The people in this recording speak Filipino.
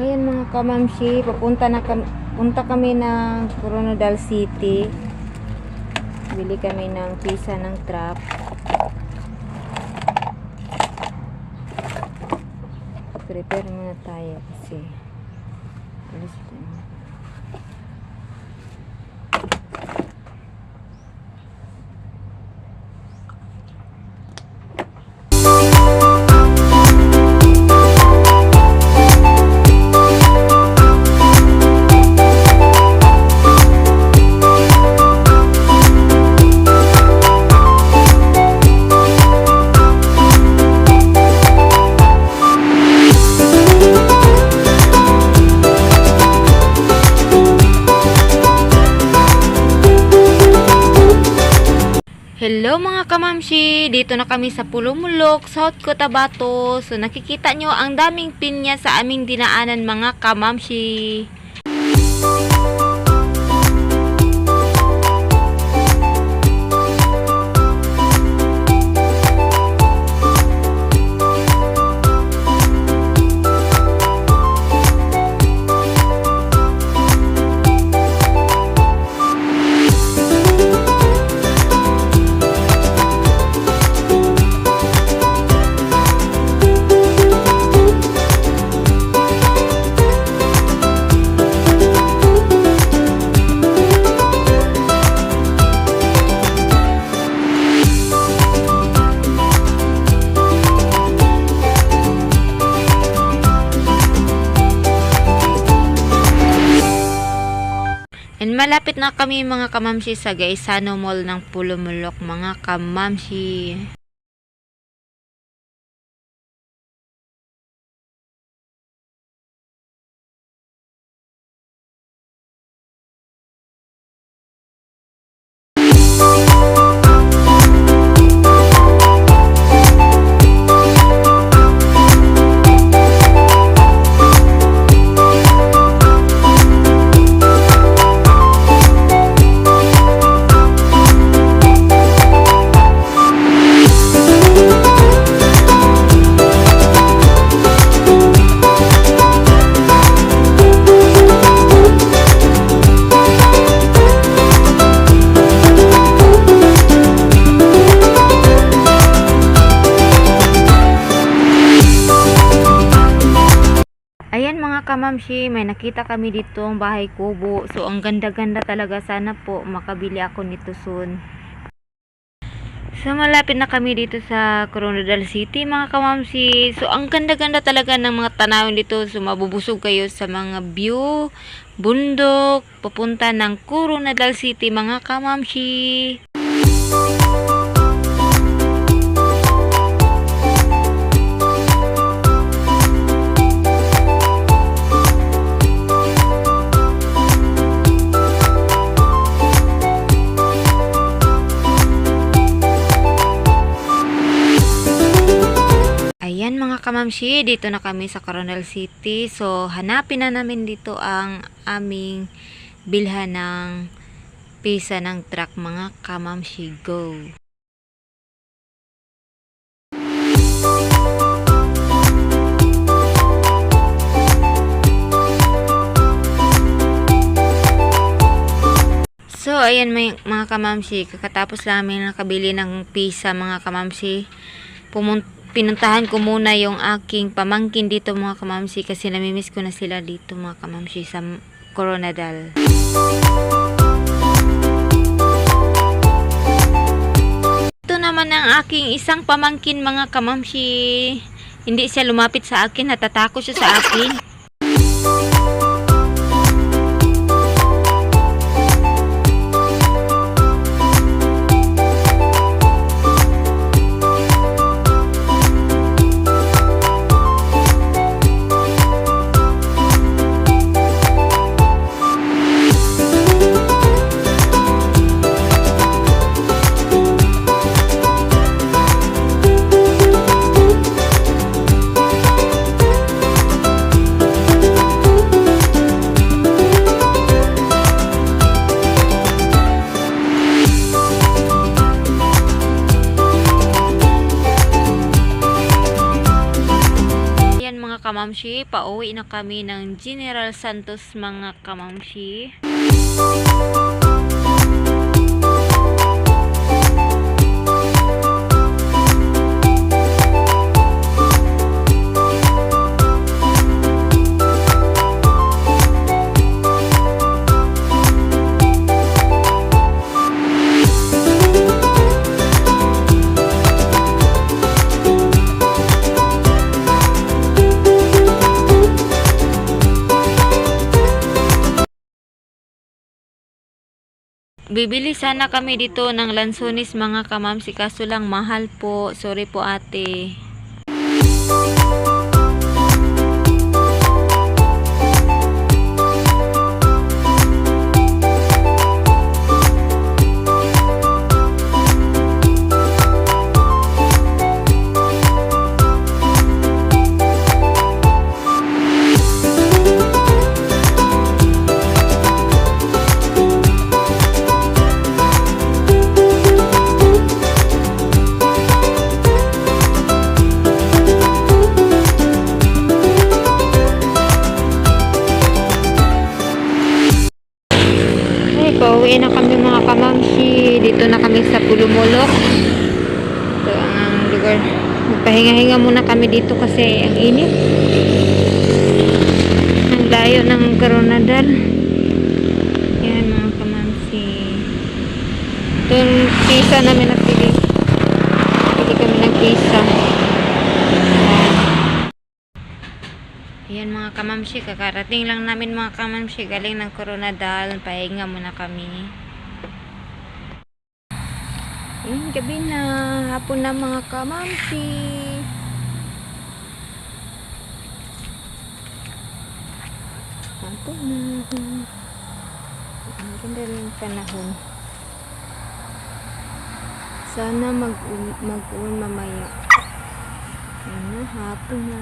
Ngayon mga kamamshi, papunta na kami, punta kami ng Coronadal City. Bili kami ng pizza ng trap. Prepare muna tayo kasi alis Hello mga kamamshi! Dito na kami sa Pulumulok, South Cotabato. So nakikita nyo ang daming pinya sa aming dinaanan mga kamamshi. And malapit na kami mga kamamshi sa Gaisano Mall ng Pulumulok mga kamamshi. Kamamshi, may nakita kami dito ang bahay kubo. So ang ganda-ganda talaga. Sana po makabili ako nito soon. So malapit na kami dito sa Coronadal City mga kamamshi. So ang ganda-ganda talaga ng mga tanawin dito. So mabubusog kayo sa mga view, bundok, papunta ng Coronadal City mga kamamshi. Kamamshi, dito na kami sa Coronel City. So, hanapin na namin dito ang aming bilhan ng pisa ng truck mga kamamshi. Go! So, ayan may, mga kamamshi, kakatapos namin nakabili ng pisa mga kamamshi. Pumun pinuntahan ko muna yung aking pamangkin dito mga kamamshi kasi namimiss ko na sila dito mga kamamshi sa Coronadal. Ito naman ang aking isang pamangkin mga kamamshi. Hindi siya lumapit sa akin, natatakot siya sa akin. Kamamshi, pauwi na kami ng General Santos mga kamamshi. Bibili sana kami dito ng lansonis mga kamamsi kaso lang mahal po. Sorry po ate. Pauwi na kami mga kamamsi. Dito na kami sa Pulumulok. Ito ang lugar. Magpahinga-hinga muna kami dito kasi ang init. Ang layo ng Coronadal. Yan mga kamamsi. Ito yung pizza namin napili. Pili kami ng pizza. Yan. Yan mga kamamsi, kakarating lang namin mga kamamsi galing ng Coronadal. Pahinga muna kami. Yan, gabi na. Hapon na mga kamamsi. Hapon na. Ang ganda ng panahon. Sana mag mag-uwan mamaya. Yan na, hapon na.